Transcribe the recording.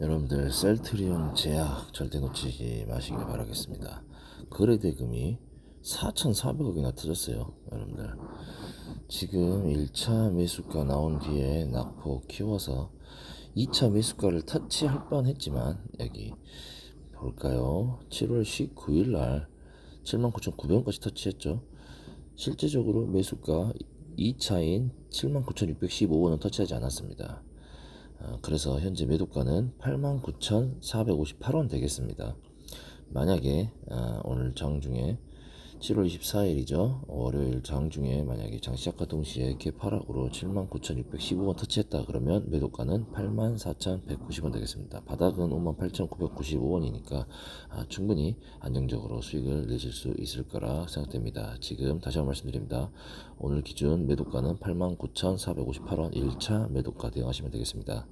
여러분들 셀트리온 제약 절대 놓치지 마시길 바라겠습니다. 거래 대금이 4,400억이나 터졌어요. 여러분들 지금 1차 매수가 나온 뒤에 낙폭 키워서 2차 매수가를 터치할 뻔 했지만 여기 볼까요? 7월 19일 날 79,900원까지 터치했죠. 실제적으로 매수가 2차인 79,615원은 터치하지 않았습니다. 어, 그래서 현재 매도가는 89,458원 되겠습니다. 만약에 아, 오늘 장중에 7월 24일이죠. 월요일 장중에 만약에 장 시작과 동시에 개파락으로 79,615원 터치했다 그러면 매도가는 84,190원 되겠습니다. 바닥은 58,995원이니까 아, 충분히 안정적으로 수익을 내실 수 있을 거라 생각됩니다. 지금 다시 한번 말씀드립니다. 오늘 기준 매도가는 89,458원 1차 매도가 대응하시면 되겠습니다.